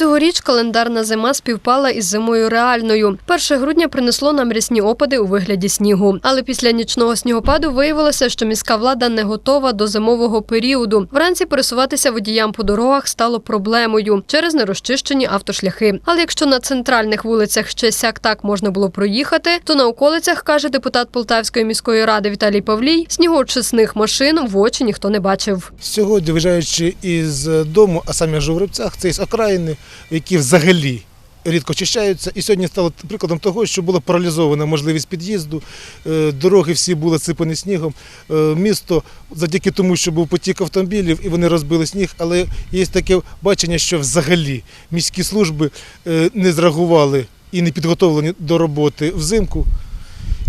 Цьогоріч календарна зима співпала із зимою реальною. 1 грудня принесло нам рясні опади у вигляді снігу. Але після нічного снігопаду виявилося, що міська влада не готова до зимового періоду. Вранці пересуватися водіям по дорогах стало проблемою через нерозчищені автошляхи. Але якщо на центральних вулицях ще сяк так можна було проїхати, то на околицях, каже депутат Полтавської міської ради Віталій Павлій, снігоочисних машин в очі ніхто не бачив. Сьогодні, виїжджаючи із дому, а саме Жовребцях, це із окраїни, які взагалі рідко очищаються. І сьогодні стало прикладом того, що була паралізована можливість під'їзду, е, дороги всі були сипані снігом. Е, Місто завдяки тому, що був потік автомобілів і вони розбили сніг, але є таке бачення, що взагалі міські служби е, не зреагували і не підготовлені до роботи взимку.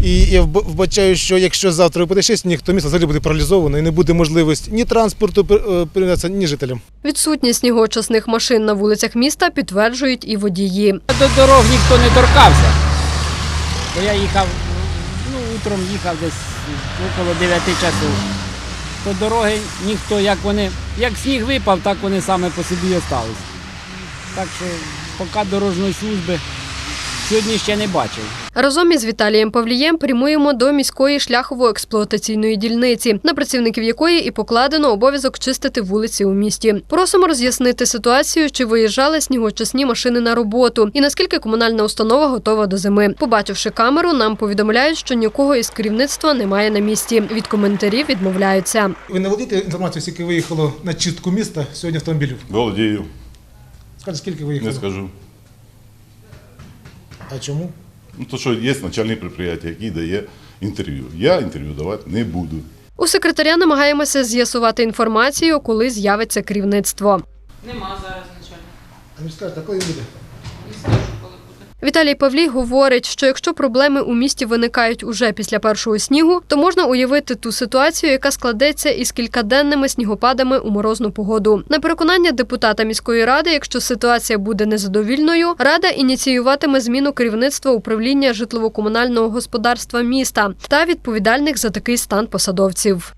І я вбачаю, що якщо завтра випаде ще сніг, то місто взагалі буде паралізовано і не буде можливості ні транспорту е, передатися, ні жителям. Відсутність снігоочисних машин на вулицях міста підтверджують і водії. До дорог ніхто не торкався. Бо я їхав, ну, утром їхав десь около 9 часов. То дороги ніхто, як вони, як сніг випав, так вони саме по собі і. Так що поки дорожньої служби сьогодні ще не бачив. Разом із Віталієм Павлієм прямуємо до міської шляхово-експлуатаційної дільниці, на працівників якої і покладено обов'язок чистити вулиці у місті. Просимо роз'яснити ситуацію, чи виїжджали снігочисні машини на роботу, і наскільки комунальна установа готова до зими. Побачивши камеру, нам повідомляють, що нікого із керівництва немає на місці. Від коментарів відмовляються. Ви не володієте інформацією, скільки виїхало на чистку міста сьогодні автомобілів? Володію, Скажіть, скільки не скажу. А чому? Ну, то що є начальник підприємства, який дає інтерв'ю. Я інтерв'ю давати не буду. У секретаря намагаємося з'ясувати інформацію, коли з'явиться керівництво. Нема зараз начальника. А він скаже, такої буде? Не скажу, буде. Віталій Павлій говорить, що якщо проблеми у місті виникають уже після першого снігу, то можна уявити ту ситуацію, яка складеться із кількаденними снігопадами у морозну погоду. На переконання депутата міської ради, якщо ситуація буде незадовільною, рада ініціюватиме зміну керівництва управління житлово-комунального господарства міста та відповідальних за такий стан посадовців.